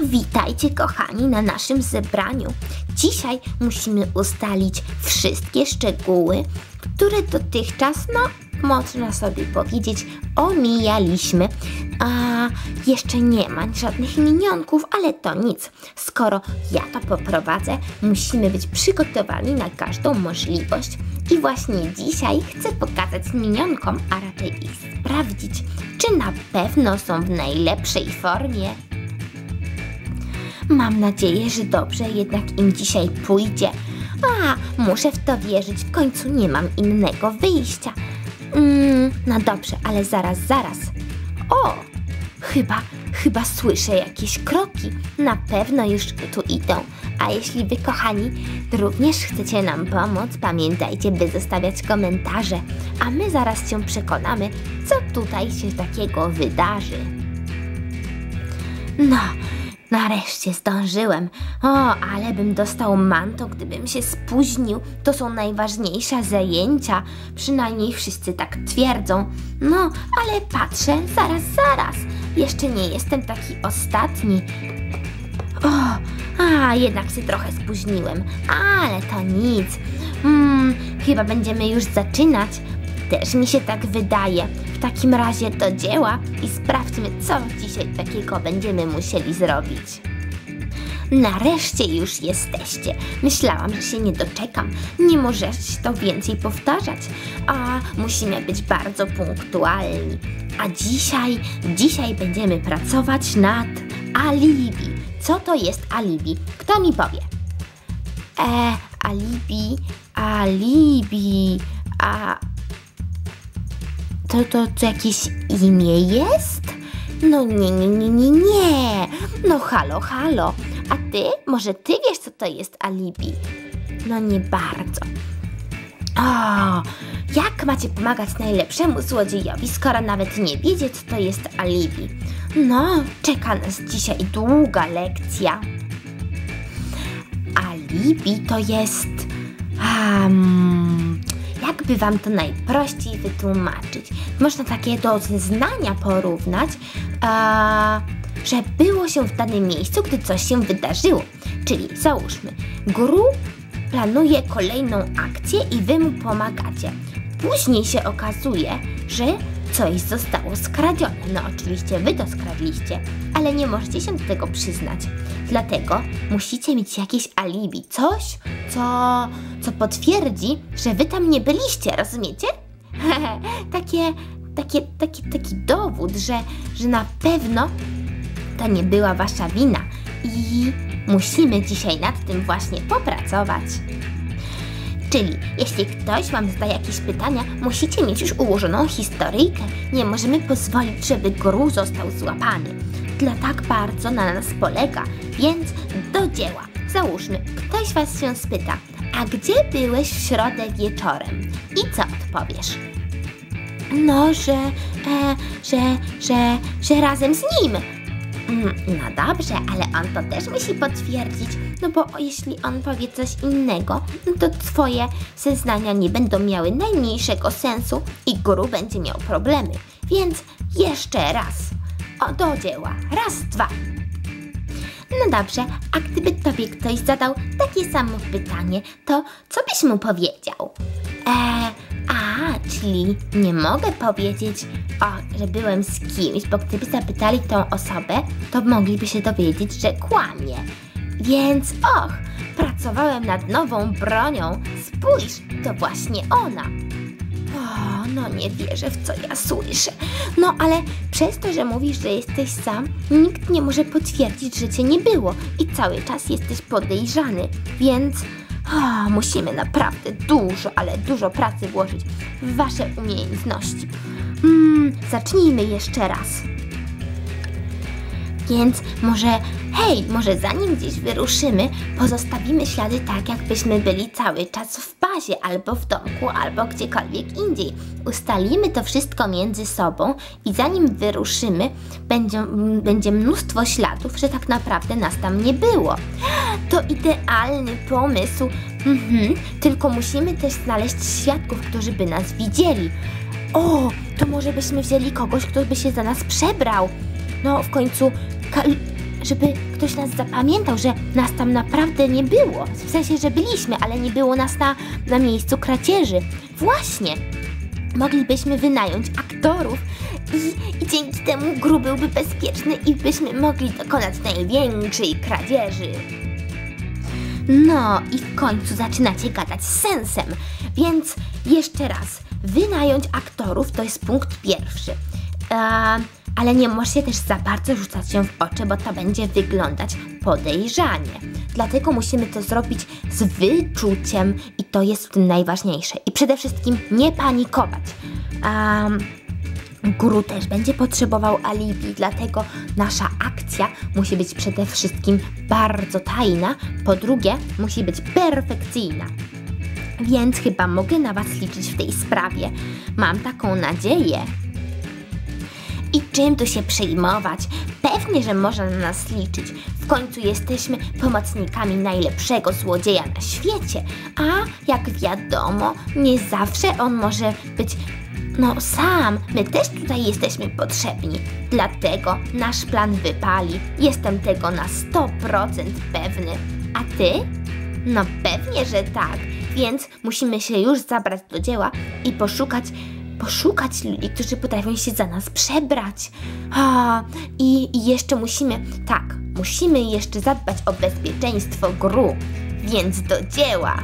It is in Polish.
Witajcie kochani na naszym zebraniu. Dzisiaj musimy ustalić wszystkie szczegóły, które dotychczas, no można sobie powiedzieć, omijaliśmy. A jeszcze nie ma żadnych minionków, ale to nic. Skoro ja to poprowadzę, musimy być przygotowani na każdą możliwość. I właśnie dzisiaj chcę pokazać minionkom, a raczej ich sprawdzić, czy na pewno są w najlepszej formie. Mam nadzieję, że dobrze jednak im dzisiaj pójdzie. A, muszę w to wierzyć, w końcu nie mam innego wyjścia. Mm, no dobrze, ale zaraz, zaraz. O, chyba, chyba słyszę jakieś kroki. Na pewno już tu idą. A jeśli wy, kochani, również chcecie nam pomóc, pamiętajcie, by zostawiać komentarze. A my zaraz się przekonamy, co tutaj się takiego wydarzy. No, nareszcie zdążyłem. O, ale bym dostał manto, gdybym się spóźnił. To są najważniejsze zajęcia. Przynajmniej wszyscy tak twierdzą. No, ale patrzę, zaraz, zaraz. Jeszcze nie jestem taki ostatni. O, a jednak się trochę spóźniłem, ale to nic. Hmm, chyba będziemy już zaczynać. Też mi się tak wydaje. W takim razie do dzieła i sprawdźmy, co dzisiaj takiego będziemy musieli zrobić. Nareszcie już jesteście. Myślałam, że się nie doczekam. Nie możesz to więcej powtarzać. A musimy być bardzo punktualni. A dzisiaj, dzisiaj będziemy pracować nad alibi. Co to jest alibi? Kto mi powie? E, alibi, alibi, a to, to, to jakieś imię jest? No nie, nie, nie, nie, nie. No halo, halo. A ty? Może ty wiesz, co to jest alibi? No nie bardzo. O, jak macie pomagać najlepszemu złodziejowi, skoro nawet nie wiecie, co to jest alibi? No, czeka nas dzisiaj długa lekcja. Alibi to jest... Um, jakby wam to najprościej wytłumaczyć? Można takie do zeznania porównać, a, że było się w danym miejscu, gdy coś się wydarzyło. Czyli załóżmy, guru planuje kolejną akcję i wy mu pomagacie. Później się okazuje, że coś zostało skradzione. No oczywiście wy to skradliście, ale nie możecie się do tego przyznać. Dlatego musicie mieć jakieś alibi, coś, co, co potwierdzi, że wy tam nie byliście, rozumiecie? takie, takie, taki, taki dowód, że, że na pewno to nie była wasza wina i musimy dzisiaj nad tym właśnie popracować. Czyli jeśli ktoś Wam zada jakieś pytania, musicie mieć już ułożoną historyjkę. Nie możemy pozwolić, żeby gru został złapany. Dla tak bardzo na nas polega, więc do dzieła. Załóżmy, ktoś Was się spyta, a gdzie byłeś w środę wieczorem? I co odpowiesz? No, że, e, że, że, że razem z nim. Mm, No dobrze, ale on to też musi potwierdzić, no bo jeśli on powie coś innego, no to twoje zeznania nie będą miały najmniejszego sensu i guru będzie miał problemy. Więc jeszcze raz. O, do dzieła. Raz, dwa. No dobrze, a gdyby tobie ktoś zadał takie samo pytanie, to co byś mu powiedział? Eee, a, czyli nie mogę powiedzieć, o, że byłem z kimś, bo gdyby zapytali tą osobę, to mogliby się dowiedzieć, że kłamie. Więc och, pracowałem nad nową bronią. Spójrz, to właśnie ona. O, no nie wierzę w co ja słyszę. No ale przez to, że mówisz, że jesteś sam, nikt nie może potwierdzić, że cię nie było i cały czas jesteś podejrzany. Więc o, musimy naprawdę dużo, ale dużo pracy włożyć w wasze umiejętności. Mm, zacznijmy jeszcze raz. Więc może, hej, może zanim gdzieś wyruszymy, pozostawimy ślady tak, jakbyśmy byli cały czas w bazie, albo w domku, albo gdziekolwiek indziej. Ustalimy to wszystko między sobą i zanim wyruszymy, będzie, będzie mnóstwo śladów, że tak naprawdę nas tam nie było. To idealny pomysł. Mhm, tylko musimy też znaleźć świadków, którzy by nas widzieli. O, to może byśmy wzięli kogoś, kto by się za nas przebrał. No, w końcu żeby ktoś nas zapamiętał, że nas tam naprawdę nie było. W sensie, że byliśmy, ale nie było nas na, na miejscu kradzieży. Właśnie, moglibyśmy wynająć aktorów i, i dzięki temu gru byłby bezpieczny i byśmy mogli dokonać największej kradzieży. No i w końcu zaczynacie gadać z sensem, więc jeszcze raz, wynająć aktorów to jest punkt pierwszy. Eee, ale nie możecie też za bardzo rzucać się w oczy, bo to będzie wyglądać podejrzanie. Dlatego musimy to zrobić z wyczuciem i to jest najważniejsze. I przede wszystkim nie panikować. Um, Guru też będzie potrzebował alibi, dlatego nasza akcja musi być przede wszystkim bardzo tajna, po drugie musi być perfekcyjna. Więc chyba mogę na Was liczyć w tej sprawie. Mam taką nadzieję. I czym tu się przejmować? Pewnie, że można na nas liczyć. W końcu jesteśmy pomocnikami najlepszego złodzieja na świecie. A jak wiadomo, nie zawsze on może być no sam, my też tutaj jesteśmy potrzebni. Dlatego nasz plan wypali. Jestem tego na 100% pewny. A ty? No pewnie, że tak. Więc musimy się już zabrać do dzieła i poszukać poszukać ludzi, którzy potrafią się za nas przebrać. A, i, I jeszcze musimy, tak, musimy jeszcze zadbać o bezpieczeństwo gru. Więc do dzieła!